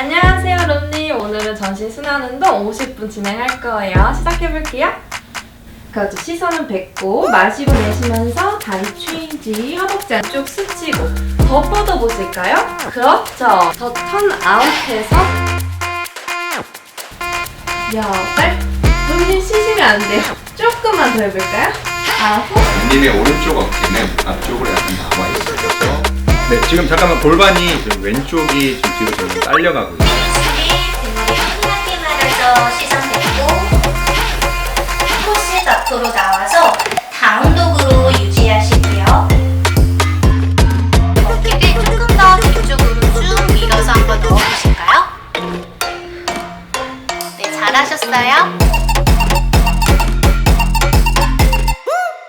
안녕하세요, 롬님. 오늘은 전신 순환 운동 50분 진행할 거예요. 시작해볼게요. 그렇죠. 시선은 뱉고 마시고 내쉬면서 다리 트윈지, 허벅지 안쪽 스치고 더 뻗어보실까요? 그렇죠. 더 턴 아웃해서 여덟 롬님 쉬시면 안 돼요. 조금만 더 해볼까요? 아홉 님의 오른쪽 어깨는 앞쪽으로 네, 지금 잠깐만 골반이 지금 왼쪽이 지금 뒤로 좀 딸려가고 있어요. 서 시작됐고 코스 앞으로 나와서 다운독으로 유지하시고요. 어깨 조금 더 뒤쪽으로 쭉 밀어서 한번 넣어보실까요? 네, 잘하셨어요.